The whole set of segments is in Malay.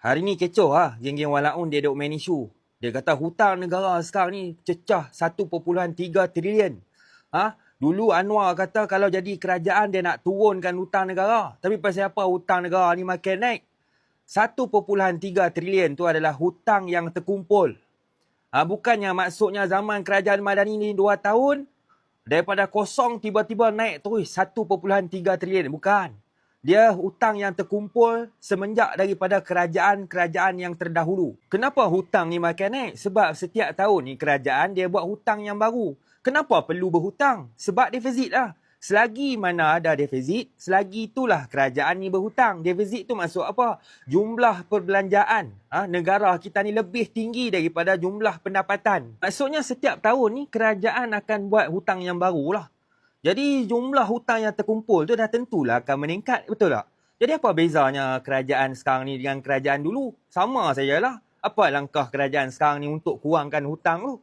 Hari ni kecoh lah. Geng-geng walaun dia duk main isu. Dia kata hutang negara sekarang ni cecah 1.3 trilion. Ha? Dulu Anwar kata kalau jadi kerajaan dia nak turunkan hutang negara. Tapi pasal apa hutang negara ni makin naik? 1.3 trilion tu adalah hutang yang terkumpul. Ha, bukannya maksudnya zaman kerajaan Madani ni 2 tahun, daripada kosong tiba-tiba naik terus 1.3 trilion. Bukan. Dia hutang yang terkumpul semenjak daripada kerajaan-kerajaan yang terdahulu. Kenapa hutang ni makin naik? Sebab setiap tahun ni kerajaan dia buat hutang yang baru. Kenapa perlu berhutang? Sebab defisit lah. Selagi mana ada defisit, selagi itulah kerajaan ni berhutang. Defisit tu maksud apa? Jumlah perbelanjaan ha, negara kita ni lebih tinggi daripada jumlah pendapatan. Maksudnya setiap tahun ni kerajaan akan buat hutang yang baru lah. Jadi jumlah hutang yang terkumpul tu dah tentulah akan meningkat, betul tak? Jadi apa bezanya kerajaan sekarang ni dengan kerajaan dulu? Sama sajalah. Apa langkah kerajaan sekarang ni untuk kurangkan hutang tu?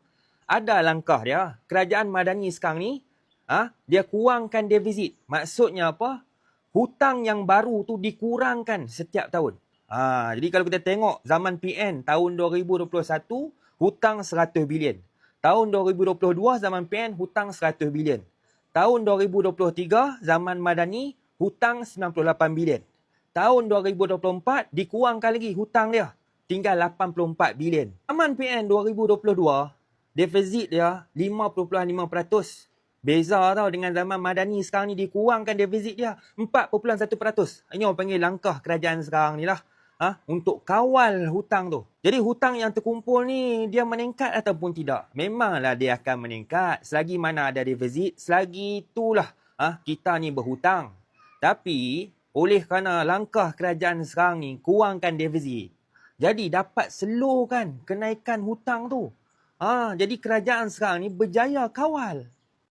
Ada langkah dia. Kerajaan Madani sekarang ni, ha, dia kurangkan defisit. Maksudnya apa? Hutang yang baru tu dikurangkan setiap tahun. Ha, jadi kalau kita tengok zaman PN tahun 2021, hutang 100 bilion. Tahun 2022 zaman PN hutang 100 bilion tahun 2023 zaman Madani hutang 98 bilion. Tahun 2024 dikurangkan lagi hutang dia tinggal 84 bilion. Zaman PN 2022 defisit dia 5.5%. Beza tau dengan zaman Madani sekarang ni dikurangkan defisit dia 4.1%. Ini orang panggil langkah kerajaan sekarang ni lah ha, untuk kawal hutang tu. Jadi hutang yang terkumpul ni dia meningkat ataupun tidak? Memanglah dia akan meningkat selagi mana ada defisit, selagi itulah ha, kita ni berhutang. Tapi oleh kerana langkah kerajaan sekarang ni kurangkan defisit, jadi dapat slowkan kenaikan hutang tu. Ha, jadi kerajaan sekarang ni berjaya kawal.